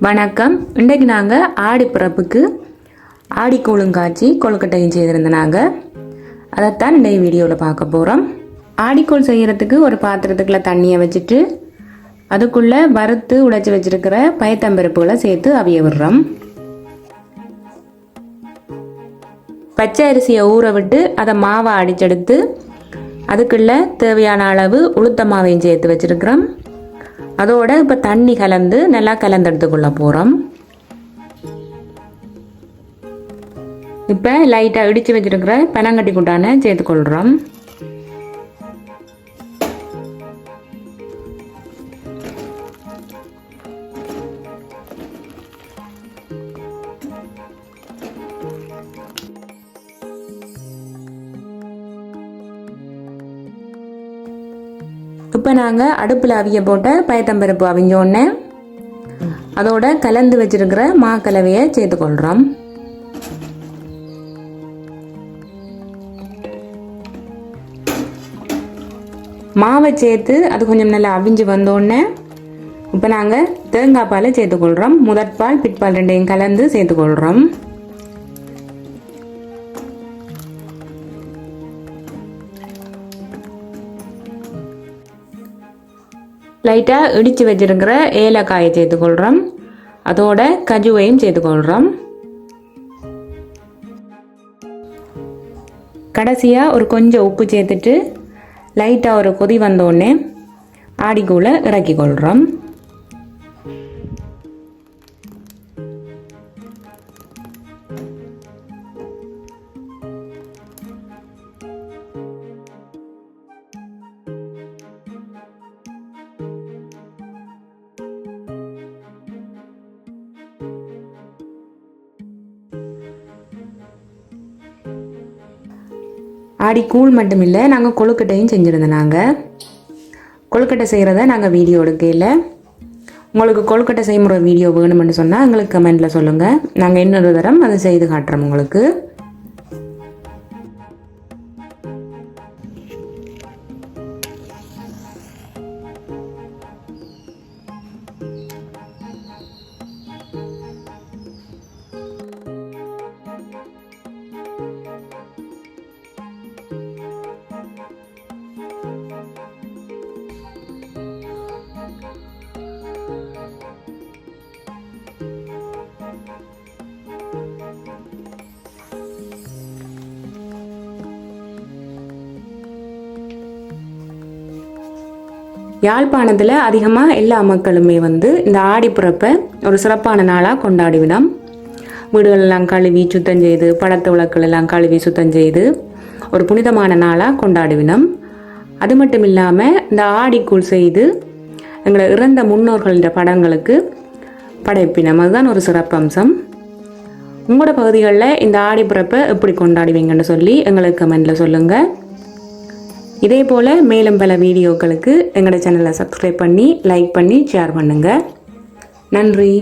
வணக்கம். இன்றைக்கு நாங்கள் ஆடி பிறப்புக்கு ஆடி கூழுங்காய்ச்சி கொழுக்கட்டையும் செய்திருந்தனாங்க நாங்கள் அதைத்தான் இன்றைய வீடியோவில் பார்க்க போகிறோம் ஆடிக்கோள் செய்கிறதுக்கு ஒரு பாத்திரத்துக்குள்ள தண்ணியை வச்சுட்டு அதுக்குள்ளே வறுத்து உடைச்சி வச்சுருக்கிற பயத்தம்பருப்புகளை சேர்த்து அவிய விடுறோம். பச்சை அரிசியை ஊற விட்டு அதை மாவை அடிச்செடுத்து அதுக்குள்ளே தேவையான அளவு உளுத்த மாவையும் சேர்த்து வச்சிருக்கிறோம். அதோட இப்போ தண்ணி கலந்து நல்லா கலந்து எடுத்துக்கொள்ள போகிறோம் இப்போ லைட்டாக இடித்து வச்சுருக்கிற பனங்கட்டி குண்டான சேர்த்துக்கொள்கிறோம் இப்போ நாங்கள் அடுப்பில் அவிய போட்ட பயத்தம்பருப்பு அவிஞ்ச உடனே அதோட கலந்து வச்சிருக்கிற மா கலவையை சேர்த்துக்கொள்கிறோம் மாவை சேர்த்து அது கொஞ்சம் நல்லா அவிஞ்சு வந்தோடனே இப்போ நாங்கள் தேங்காய் பாலை சேர்த்துக்கொள்கிறோம் முதற்பால் பிற்பால் ரெண்டையும் கலந்து சேர்த்துக்கொள்கிறோம் லைட்டாக இடித்து வச்சிருக்கிற ஏலக்காயை சேர்த்துக்கொள்கிறோம் அதோட கஜுவையும் சேர்த்துக்கொள்கிறோம் கடைசியாக ஒரு கொஞ்சம் உப்பு சேர்த்துட்டு லைட்டாக ஒரு கொதி வந்தோடனே ஆடிக்குள்ளே இறக்கி கொள்கிறோம் ஆடி கூழ் மட்டும் இல்லை நாங்கள் கொழுக்கட்டையும் செஞ்சுருந்தோம் நாங்கள் கொழுக்கட்டை செய்கிறத நாங்கள் வீடியோ எடுக்கையில் உங்களுக்கு கொழுக்கட்டை செய்முறை வீடியோ வேணும்னு சொன்னால் எங்களுக்கு கமெண்ட்டில் சொல்லுங்கள் நாங்கள் இன்னொரு தரம் அதை செய்து காட்டுறோம் உங்களுக்கு. யாழ்ப்பாணத்தில் அதிகமாக எல்லா மக்களுமே வந்து இந்த ஆடிப்புறப்பை ஒரு சிறப்பான நாளாக கொண்டாடிவிடும். வீடுகளெல்லாம் கழுவி சுத்தம் செய்து படத்து விளக்குகள் எல்லாம் கழுவி சுத்தம் செய்து ஒரு புனிதமான நாளாக கொண்டாடுவினோம் அது மட்டும் இல்லாமல் இந்த ஆடிக்கூழ் செய்து எங்களை இறந்த முன்னோர்கள்ன்ற படங்களுக்கு படைப்பினம். அதுதான் ஒரு சிறப்பம்சம். உங்களோட பகுதிகளில் இந்த ஆடிப்புறப்பை எப்படி கொண்டாடுவீங்கன்னு சொல்லி எங்களுக்கு கமெண்டில் சொல்லுங்கள் இதே போல் மேலும் பல வீடியோக்களுக்கு எங்களோட சேனலை சப்ஸ்கிரைப் பண்ணி லைக் பண்ணி ஷேர் பண்ணுங்கள் நன்றி.